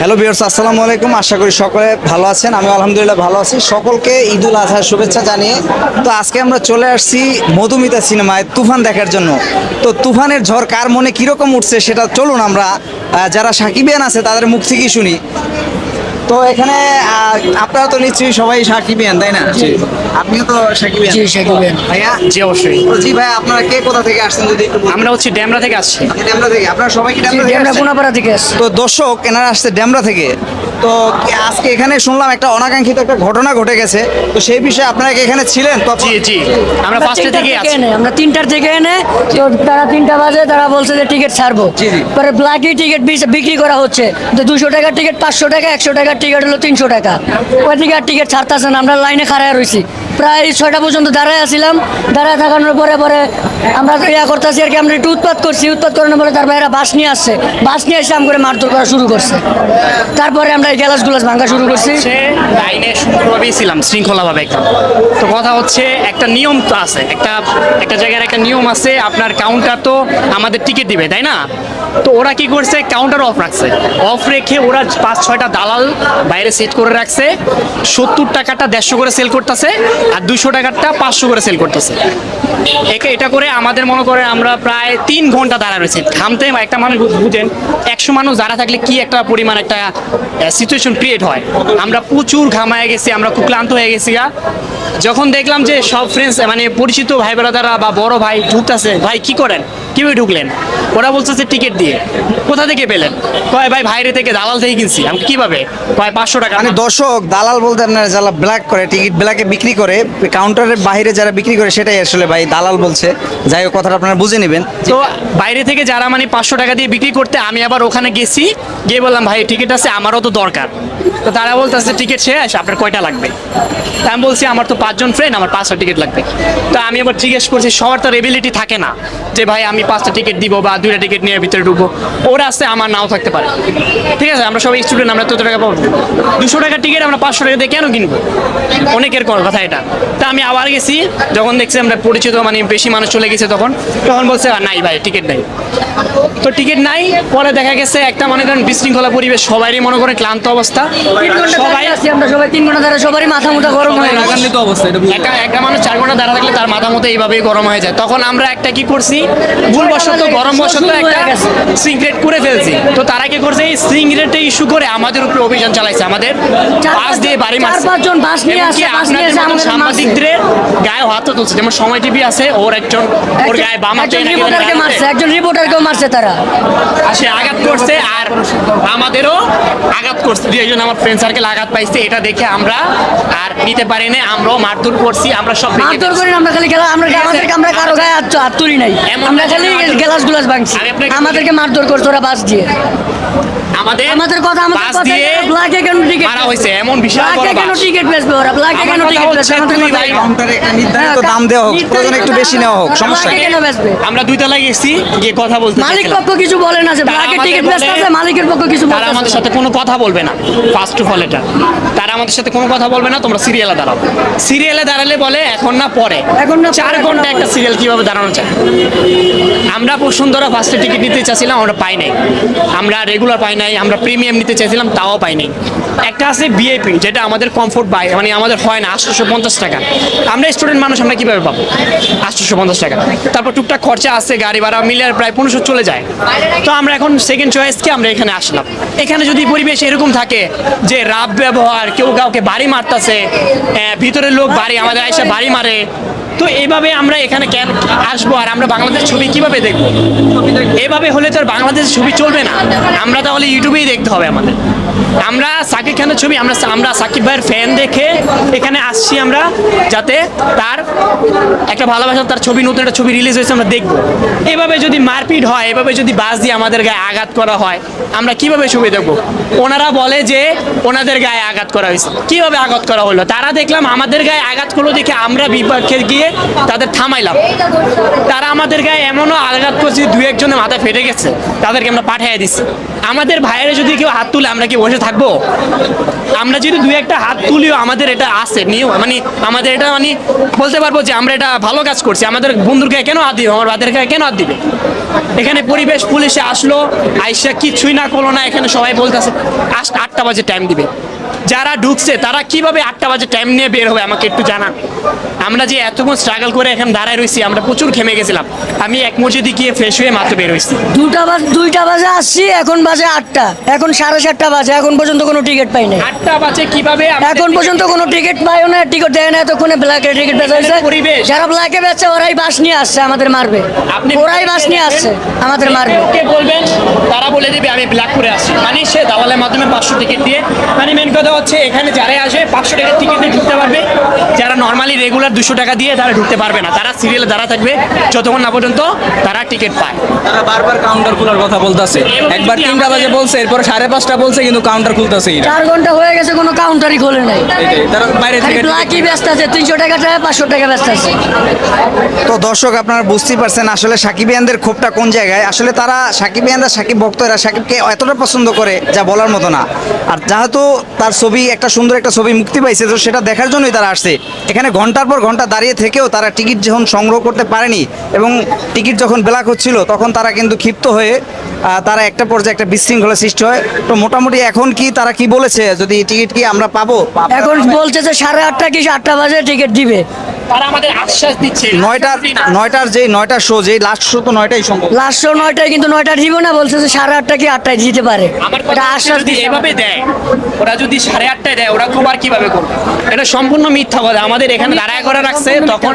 Hello বিয়ার্স আসসালামু আলাইকুম। আশা করি সকলে ভালো আছেন। আমি আলহামদুলিল্লাহ ভালো আছি। সকলকে ঈদুল আজহার শুভেচ্ছা জানিয়ে তো আজকে আমরা চলে আসছি মধুমিতা সিনেমায় তুফান দেখার জন্য। তো তুফানের ঝড় কার মনে কীরকম উঠছে সেটা চলুন আমরা যারা সাকিবিয়ান আছে তাদের মুখ থেকেই শুনি। তো এখানে আপনারা তো নিশ্চয়ই সবাই সাকিবিয়ান তাই না? আপনিও তো সাকিবিয়ান। জি, সাকিবিয়ান। ভাইয়া? জি অবশ্যই। জি ভাই আপনারা কে কোথা থেকে আসছেন যদি একটু? আমরা হচ্ছে ড্যামরা থেকে আসছি। ডেমরা থেকে। আপনারা সবাই কি ডেমরা থেকে আসছেন? ডেমরা কোনাপাড়া থেকে আসছেন তো দর্শক এনারা আসছে ড্যামরা থেকে। তো আজকে এখানে শুনলাম একটা অনাকাঙ্ক্ষিত একটা ঘটনা ঘটে গেছে। তো সেই বিষয়ে আপনারা কি এখানে ছিলেন? জি জি। আমরা ফার্স্টে থেকে এনে, আমরা তিনটার থেকে এনে তো তারা তিনটা বাজে তারা বলছে যে টিকিট ছাড়বো। জি, জি। পরে ব্ল্যাকে টিকিট বিক্রি করা হচ্ছে। তো দুশো টাকার টিকিট পাঁচশো টাকা একশো টাকার টিকিট হলো তিনশো টাকা। ওই দিকে আর টিকিট ছাড়তেছে না আমরা লাইনে খাড়ায় রয়েছি প্রায় ছয়টা পর্যন্ত দাঁড়ায় আসছিলাম দাঁড়ায় থাকানোর পরে পরে আমরা ইয়া করতেছি আর কি, আমরা একটু উৎপাত করছি। উৎপাত করানোর পরে তার বাইরে বাস নিয়ে আসছে। বাস নিয়ে এসে আম করে মারধর করা শুরু করছে। তারপরে আমরা এই গ্যালাস গুলাস ভাঙা শুরু করছি। হচ্ছে ছিলাম, শৃঙ্খলাভাবে একদম। তো কথা হচ্ছে, একটা নিয়ম তো আছে। একটা একটা জায়গার একটা নিয়ম আছে, আপনার কাউন্টার তো আমাদের টিকিট দিবে, তাই না? তো ওরা কি করছে? কাউন্টার অফ রাখছে। অফ রেখে ওরা পাঁচ, ছয়টা দালাল বাইরে সেট করে রাখছে। সত্তর টাকাটা দেড়শো করে সেল করতেছে আর দুশো টাকারটা পাঁচশো করে সেল করতেছে। একে, এটা করে আমাদের মনে করে আমরা প্রায় তিন ঘণ্টা দাঁড়া রয়েছে। থামতে একটা মানুষ বুঝেন, একশো মানুষ দাঁড়া থাকলে কি একটা পরিমাণ একটা সিচুয়েশন ক্রিয়েট হয়? আমরা প্রচুর ঘামায় গেছি, আমরা খুব ক্লান্ত হয়ে গেছি গা। যখন দেখলাম যে সব ফ্রেন্ডস মানে পরিচিত ভাই ব্রাদাররা বা বড় ভাই ঢুকতেছে ভাই কি করেন? কীভাবে ঢুকলেন? ওরা বলতেছে টিকিট দিয়ে। কোথা থেকে পেলেন? কয় ভাই বাইরে থেকে দালাল থেকে কিনছি। আমি কীভাবে? কয় পাঁচশো টাকা। মানে দর্শক দালাল বলতে আপনারা যারা ব্ল্যাক করে টিকিট ব্ল্যাকে বিক্রি করে কাউন্টারের বাইরে যারা বিক্রি করে সেটাই আসলে ভাই দালাল বলছে। যাই হোক কথাটা আপনারা বুঝে নেবেন। তো বাইরে থেকে যারা মানে পাঁচশো টাকা দিয়ে বিক্রি করতে আমি আবার ওখানে গেছি গিয়ে বললাম ভাই টিকিট আছে আমারও তো দরকার। তো তারা বলতেছে টিকিট শেষ আপনার কয়টা লাগবে? তা আমি বলছি আমার তো পাঁচজন ফ্রেন্ড আমার পাঁচটা টিকিট লাগবে। তো আমি আবার জিজ্ঞেস করছি সবার তো এবিলিটি থাকে না যে ভাই আমি পাঁচটা টিকিট দিব বা দুইটা টিকিট নিয়ে ভিতরে ঢুকবো। ওরা আসতে আমার নাও থাকতে পারে। ঠিক আছে আমরা সবাই স্টুডেন্ট আমরা তত টাকা পাবো। দুশো টাকা টিকিট আমরা পাঁচশো টাকা দিয়ে কেন কিনবো? অনেকের কর কথা এটা। তা আমি আবার গেছি যখন দেখছি আমরা পরিচিত মানে বেশি মানুষ চলে গেছে তখন তখন বলছে "আর নাই ভাই টিকিট নাই। তো টিকিট নাই পরে দেখা গেছে একটা মনে করেন বিশৃঙ্খলা পরিবেশ সবারই মনে করেন ক্লান্ত অবস্থা। সবাই আমরা সবাই তিন ঘণ্টা ধরে সবারই মাথা মুথা গরম হয়ে গেছে। একটা একটা মানুষ চার ঘণ্টা দাঁড়া থাকলে তার মাথা মতো এইভাবেই গরম হয়ে যায়। তখন আমরা একটা কি করছি? ভুলবশত গরম বশত হয়ে একটা। সিগারেট করে ফেলছি। তো তারা কি করছে? এই সিগারেটে ইস্যু করে আমাদের উপরে অভিযান চালাইছে। আমাদের বাস দিয়ে বাড়ি চার পাঁচজন বাস নিয়ে আসছে, বাস নিয়ে মতো আমাদের সাংবাদিকদের গায়ে হাত তুলছে। যেমন সময় টিভি আছে ওর একজন ওর গায়ে বাম হাতে একজন রিপোর্টারকে মারছে একজন রিপোর্টারকেও মারছে তারা। সে আঘাত করছে আর আমাদেরও আঘাত করছে। দুই একজন আমার ফ্রেন্ড সার্কেল আঘাত পাইছে। এটা দেখে আমরা আর নিতে পারি না আমরাও মারধর করছি আমরা সব মারধর করি আমরা খালি গেলা আমরা আমাদেরকে আমরা কারও গায়ে হাত হাত তুলি নাই। আমরা খালি গ্লাস গুলাস ভাঙছি। আমাদেরকে মারধর করছে ওরা বাস দিয়ে। আমাদের আমাদের কথা আমাদের কথা দিয়ে ব্ল্যাকে কেন টিকিট মারা হয়েছে এমন বিশাল বড় ব্ল্যাকে কেন। টিকিট বেচবে ওরা? ব্ল্যাকে কেন টিকিট বেচবে? আমাদের কথা কাউন্টারে একটা নির্ধারিত হ্যাঁ, দাম দেওয়া হোক প্রয়োজন একটু বেশি নেওয়া হোক সমস্যা কেন বেচবে? আমরা গেছি গিয়ে কথা বলতে মালিক পক্ষ কিছু বলে না যে তারা ব্ল্যাকে আমাদের টিকিট বেচতেছে মালিকের পক্ষ কিছু তারা আমাদের সাথে কোনো কথা বলবে না ফার্স্ট অফ অল এটা। তারা আমাদের সাথে কোনো কথা বলবে না তোমরা সিরিয়ালে দাঁড়াও। সিরিয়ালে দাঁড়ালে বলে এখন না পরে। এখন না চার ঘণ্টা একটা সিরিয়াল কীভাবে দাঁড়ানো যায়? আমরা বসুন্ধরা ফার্স্টে টিকিট নিতে চাইছিলাম আমরা পাই নাই। আমরা রেগুলার পাই নাই আমরা প্রিমিয়াম নিতে চাইছিলাম, তাও পাই নাই একটা আছে বিআইপি যেটা আমাদের কমফোর্ট বাই মানে আমাদের হয় না, আটশোশো পঞ্চাশ টাকা। আমরা স্টুডেন্ট মানুষ, আমরা কীভাবে পাবো? আটশোশো পঞ্চাশ টাকা। তারপর টুকটাক খরচা আছে, গাড়ি ভাড়া মিলে প্রায় পনেরোশো চলে যায়। তো আমরা এখন সেকেন্ড চয়েসকে আমরা এখানে আসলাম। এখানে যদি পরিবেশ এরকম থাকে যে রাব ব্যবহার, কেউ কাউকে বাড়ি মারতেছে ভিতরের লোক বাড়ি, আমাদের আইসা বাড়ি মারে, তো এইভাবে আমরা এখানে কেন আসব আর আমরা বাংলাদেশ ছবি কীভাবে দেখব? এভাবে হলে তো আর বাংলাদেশের ছবি চলবে না। আমরা তাহলে ইউটিউবেই দেখতে হবে আমাদের। আমরা সাকিব খানের ছবি, আমরা আমরা সাকিব ভাইয়ের ফ্যান দেখে এখানে আসছি আমরা যাতে তার একটা ভালোবাসা, তার ছবি, নতুন একটা ছবি রিলিজ হয়েছে, আমরা দেখব। এভাবে যদি মারপিট হয়, এভাবে যদি বাস দিয়ে আমাদের গায়ে আঘাত করা হয়, আমরা কীভাবে ছবি দেখব? ওনারা বলে যে ওনাদের গায়ে আঘাত করা হয়েছে। কীভাবে আঘাত করা হলো? তারা দেখলাম আমাদের গায়ে আঘাত করল দেখে আমরা বিপক্ষে গিয়ে তাদের থামাইলাম। তারা আমাদের গায়ে এমনও আঘাত করছে দু একজনের মাথা ফেটে গেছে। তাদেরকে আমরা পাঠিয়ে দিচ্ছি আমাদের ভাইয়েরা যদি কেউ হাত তুলে, আমরা কি বসে থাকব? আমরা যদি দু একটা হাত তুলিও, আমাদের এটা আছে নিয়ম মানে আমাদের এটা মানে বলতে পারব যে আমরা এটা ভালো কাজ করছি। আমাদের বন্ধুর গায়ে কেন হাত দিবে? আমার বাদের গায়ে কেন হাত দিবে? এখানে পরিবেশ পুলিশে আসলো, আইসা কিছুই না করল না, এখানে সবাই বলতেছে আজ আটটা বাজে টাইম দিবে। যারা ঢুকছে, তারা কীভাবে আটটা বাজে টাইম নিয়ে বের হবে, আমাকে একটু জানান। আমরা যে এতক্ষণ স্ট্রাগল করে এখানে দাঁড়ায় রয়েছি আমরা প্রচুর ঘেমে গেছিলাম। আমি এক মসজিদে গিয়ে ফ্রেশ হয়ে মাত্র বের হয়েছি। দুটা বাজে দুইটা বাজে আসছি, এখন বাজে আটটা। এখন সাড়ে সাতটা বাজে। এখন পর্যন্ত কোনো টিকিট পাই নাই। আটটা বাজে কীভাবে এখন পর্যন্ত কোনো টিকিট পাইও না টিকিট দেয় না এতক্ষণে ব্ল্যাকে টিকিট বেচা হয়েছে। যারা ব্ল্যাকে বেচছে ওরাই বাস নিয়ে আসছে আমাদের মারবে। আপনি ওরাই বাস নিয়ে আসছে আমাদের মারবে। কে বলবেন তারা বলে দিবে আমি ব্ল্যাক করে আসছি। মানে সে দালালের মাধ্যমে পাঁচশো টিকিট দিয়ে মানে মেন কথা হচ্ছে এখানে যারাই আসে পাঁচশো টাকার টিকিট দিয়ে ঢুকতে পারবে। যারা নর্মালি রেগুলার দুশো টাকা দিয়ে তারা ঢুকতে পারবে না। তারা সিরিয়ালে দাঁড়া থাকবে যতক্ষণ না পর্যন্ত তারা টিকিট পায়। তারা বারবার কাউন্টার খোলার কথা বলতেছে। একবার তিনটা বাজে বলছে এরপর সাড়ে পাঁচটা বলছে কিন্তু কাউন্টার খুলতেছেই না চার ঘণ্টা হয়ে গেছে কোনো কাউন্টারই খোলে নাই। তারা বাইরে থেকে ব্ল্যাকই ব্যস্ত আছে তিনশো টাকা পাঁচশো টাকা ব্যস্ত আছে। তো দর্শক আপনারা বুঝতেই পারছেন আসলে সাকিব সাকিবিয়ানদের ক্ষোভটা কোন জায়গায়? আসলে তারা সাকিবিয়ানরা সাকিব ভক্তরা সাকিবকে এতটা পছন্দ করে যা বলার মতো না। আর যেহেতু তার ছবি একটা সুন্দর একটা ছবি মুক্তি পাইছে তো সেটা দেখার জন্যই তারা আসছে। এখানে ঘণ্টার পর ঘণ্টা দাঁড়িয়ে থেকেও তারা টিকিট যখন সংগ্রহ করতে পারেনি এবং টিকিট যখন ব্ল্যাক হচ্ছিল তখন তারা কিন্তু ক্ষিপ্ত হয়ে তারা একটা পর্যায়ে একটা বিশৃঙ্খলা সৃষ্টি হয়। তো মোটামুটি এখন কি তারা কি বলেছে? যদি টিকিট কি আমরা পাবো? এখন বলছে যে সাড়ে আটটা কি আটটা বাজে টিকিট দিবে। তারা আমাদের আশ্বাস দিচ্ছে নয়টার নয়টার যে নয়টার শো যে লাস্ট শো তো নয়টাই সম্ভব। লাস্ট শো নয়টায় কিন্তু নয়টা দিব না বলছে যে সাড়ে আটটা কি আটটায় দিতে পারে। আমার কথা আশ্বাস যদি এভাবে দেয় ওরা যদি সাড়ে আটটায় দেয় ওরা খুব আর কীভাবে করবে এটা সম্পূর্ণ মিথ্যা কথা। আমাদের এখানে দাঁড়ায় করে রাখছে তখন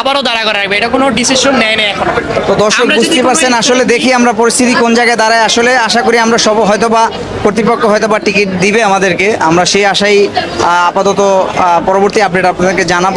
আবারও দাঁড়া করে রাখবে। এটা কোনো ডিসিশন নেয় না এখন। তো দর্শক বুঝতে পারছেন আসলে দেখি আমরা পরিস্থিতি কোন জায়গায় দাঁড়ায়। আসলে আশা করি আমরা সব হয়তো বা কর্তৃপক্ষ হয়তো বা টিকিট দিবে আমাদেরকে। আমরা সেই আশাই আপাতত পরবর্তী আপডেট আপনাদেরকে জানাব।